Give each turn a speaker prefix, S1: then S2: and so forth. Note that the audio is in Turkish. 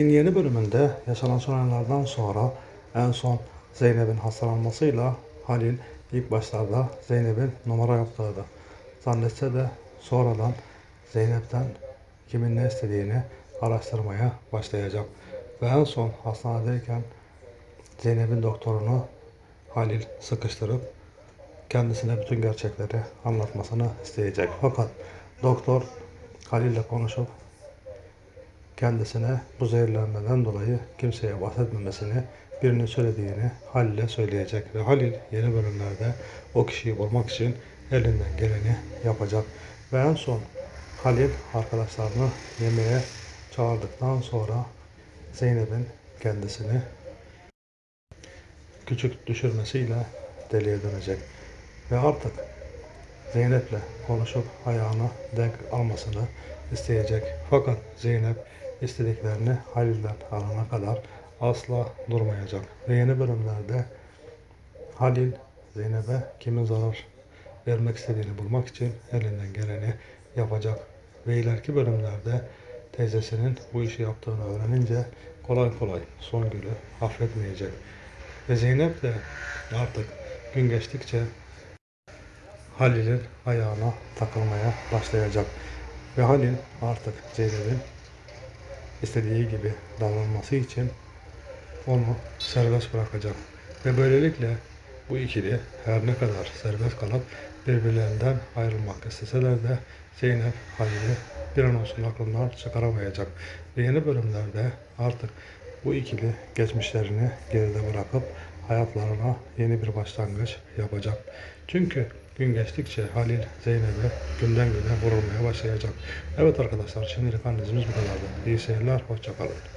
S1: Yeni bölümünde yaşanan olaylardan sonra en son Zeynep'in hastalanmasıyla Halil ilk başlarda Zeynep'in numara yaptığını zannetse de sonradan Zeynep'ten kimin ne istediğini araştırmaya başlayacak. Ve en son hastanedeyken Zeynep'in doktorunu Halil sıkıştırıp kendisine bütün gerçekleri anlatmasını isteyecek. Fakat doktor Halil'le konuşup kendisine bu zehirlenmeden dolayı kimseye bahsetmemesini, birinin söylediğini Halil'e söyleyecek. Ve Halil yeni bölümlerde o kişiyi bulmak için elinden geleni yapacak. Ve en son Halil arkadaşlarını yemeğe çağırdıktan sonra Zeynep'in kendisini küçük düşürmesiyle deliye dönecek. Ve artık Zeynep'le konuşup ayağına denk almasını isteyecek. Fakat Zeynep istediklerini Halil'den alana kadar asla durmayacak. Ve yeni bölümlerde Halil Zeynep'e kimin zarar vermek istediğini bulmak için elinden geleni yapacak. Ve ileriki bölümlerde teyzesinin bu işi yaptığını öğrenince kolay kolay Songül'ü affetmeyecek. Ve Zeynep de artık gün geçtikçe Halil'in ayağına takılmaya başlayacak. Ve Halil artık Zeynep'in istediği gibi davranması için onu serbest bırakacak. Ve böylelikle bu ikili her ne kadar serbest kalıp birbirlerinden ayrılmak isteseler de Zeynep Halil'i bir an olsun aklından çıkaramayacak. Ve yeni bölümlerde artık bu ikili geçmişlerini geride bırakıp hayatlarına yeni bir başlangıç yapacak. Çünkü gün geçtikçe Halil Zeynep'e günden güne vurulmaya başlayacak. Evet arkadaşlar şimdilik analizimiz bu kadardı. İyi seyirler, hoşçakalın.